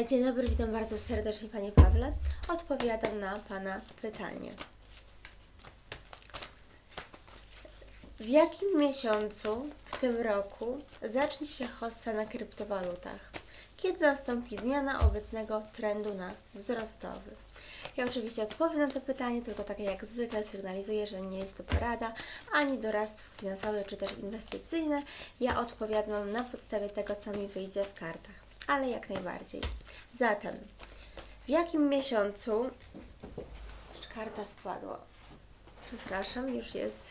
Dzień dobry, witam bardzo serdecznie Panie Pawle. Odpowiadam na Pana pytanie. W jakim miesiącu w tym roku zacznie się hossa na kryptowalutach? Kiedy nastąpi zmiana obecnego trendu na wzrostowy? Ja oczywiście odpowiem na to pytanie, tylko tak jak zwykle sygnalizuję, że nie jest to porada ani doradztwo finansowe czy też inwestycyjne. Ja odpowiadam na podstawie tego, co mi wyjdzie w kartach, ale jak najbardziej. Zatem, w jakim miesiącu. Karta spadła. Przepraszam, już jest.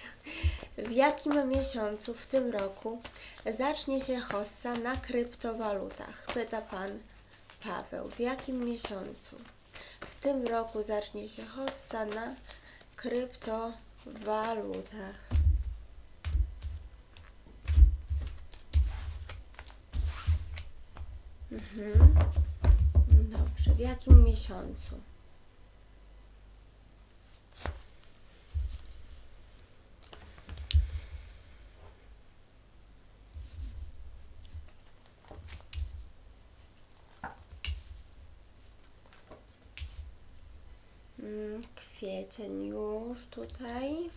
W jakim miesiącu w tym roku zacznie się hossa na kryptowalutach? Pyta pan Paweł. W jakim miesiącu w tym roku zacznie się hossa na kryptowalutach? Mhm. Dobrze, w jakim miesiącu? Mm, Kwiecień już tutaj.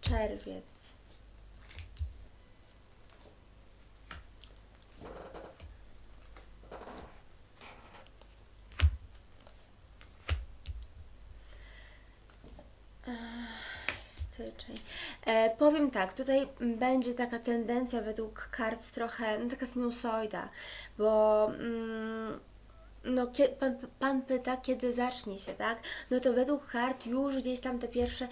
Czerwiec. Styczeń. E, powiem tak, tutaj będzie taka tendencja według kart trochę, no taka sinusoida, bo mm, no, pan, pan pyta, kiedy zacznie się, tak? No to według kart już gdzieś tam te pierwsze,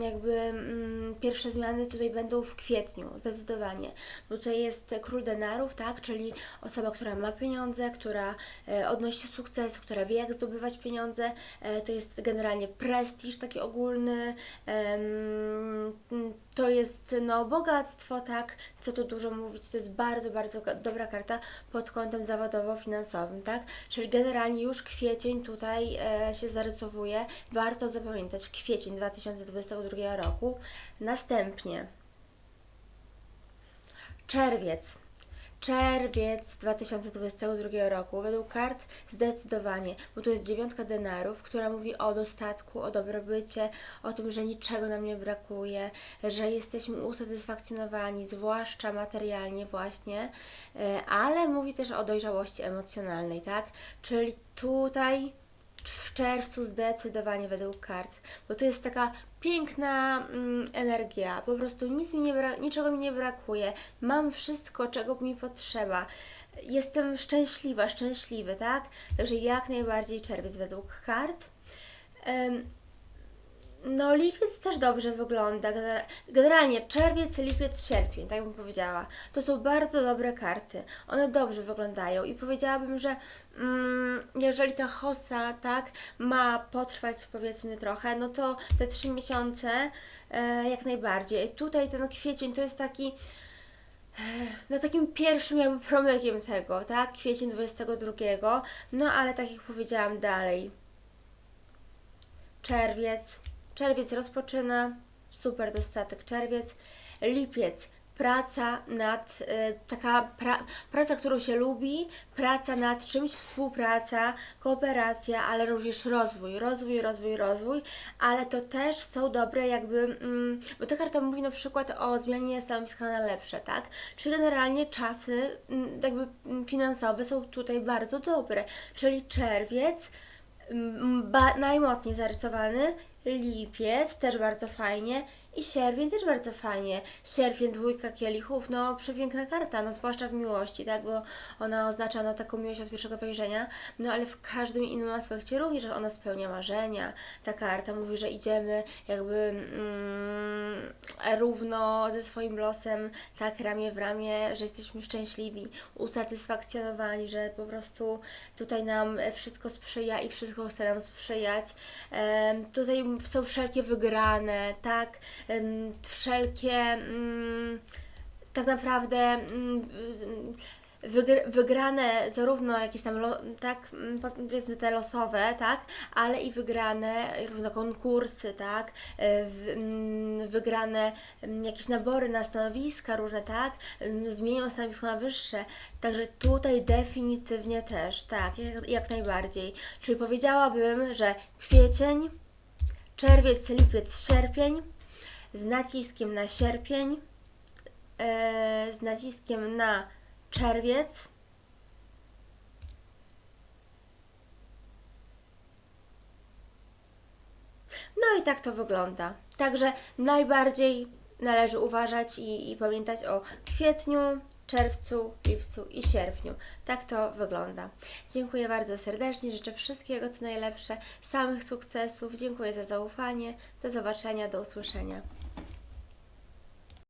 jakby mm, pierwsze zmiany tutaj będą w kwietniu, zdecydowanie. Bo tutaj jest król denarów, tak? Czyli osoba, która ma pieniądze, która e, odnosi sukces, która wie, jak zdobywać pieniądze. E, to jest generalnie prestiż taki ogólny. To jest no bogactwo, tak? Co tu dużo mówić, to jest bardzo, bardzo dobra karta pod kątem zawodowo-finansowym, tak? Czyli generalnie już kwiecień tutaj e, się zarysowuje. Warto zapamiętać kwiecień 2022 roku. Następnie czerwiec. Czerwiec 2022 roku. Według kart zdecydowanie, bo tu jest dziewiątka denarów, która mówi o dostatku, o dobrobycie, o tym, że niczego nam nie brakuje, że jesteśmy usatysfakcjonowani, zwłaszcza materialnie właśnie, e, ale mówi też o dojrzałości emocjonalnej, tak? Czyli tutaj w czerwcu zdecydowanie według kart, bo tu jest taka piękna mm, energia, po prostu nic mi nie niczego mi nie brakuje, mam wszystko, czego mi potrzeba, jestem szczęśliwa, szczęśliwy, tak? Także jak najbardziej czerwiec według kart. No, lipiec też dobrze wygląda. Genera- Generalnie czerwiec, lipiec, sierpień, tak bym powiedziała. To są bardzo dobre karty. One dobrze wyglądają i powiedziałabym, że mm, jeżeli ta hossa, tak, ma potrwać powiedzmy trochę, no to te trzy miesiące e, jak najbardziej. Tutaj ten kwiecień to jest taki e, no takim pierwszym jakby promykiem tego, tak? Kwiecień 22, no ale tak jak powiedziałam dalej, czerwiec. Czerwiec rozpoczyna, super dostatek czerwiec. Lipiec, praca nad, y, taka pra, praca, którą się lubi, praca nad czymś, współpraca, kooperacja, ale również rozwój, rozwój, rozwój, rozwój, ale to też są dobre jakby, mm, bo ta karta mówi na przykład o zmianie stanowiska na lepsze, tak? Czyli generalnie czasy mm, jakby mm, finansowe są tutaj bardzo dobre, czyli czerwiec, Mm, ba- najmocniej zarysowany, lipiec też bardzo fajnie i sierpień też bardzo fajnie. Sierpień, dwójka kielichów, no przepiękna karta, no zwłaszcza w miłości, tak, bo ona oznacza no taką miłość od pierwszego wejrzenia, no ale w każdym innym aspekcie również ona spełnia marzenia. Ta karta mówi, że idziemy jakby mm, równo ze swoim losem, tak ramię w ramię, że jesteśmy szczęśliwi, usatysfakcjonowani, że po prostu tutaj nam wszystko sprzyja i wszystko chce nam sprzyjać. Tutaj są wszelkie wygrane, tak, wszelkie mm, tak naprawdę mm, wygrane zarówno jakieś tam, tak, mm, powiedzmy te losowe, tak, ale i wygrane różne konkursy, tak, e, wygrane jakieś nabory na stanowiska różne, tak, zmienią stanowisko na wyższe, także tutaj definitywnie też, tak, jak, jak najbardziej. Czyli powiedziałabym, że kwiecień, czerwiec, lipiec, sierpień z naciskiem na sierpień, e, z naciskiem na czerwiec. No i tak to wygląda. Także najbardziej należy uważać i, i pamiętać o kwietniu, czerwcu, lipcu i sierpniu. Tak to wygląda. Dziękuję bardzo serdecznie, życzę wszystkiego co najlepsze, samych sukcesów. Dziękuję za zaufanie. Do zobaczenia, do usłyszenia.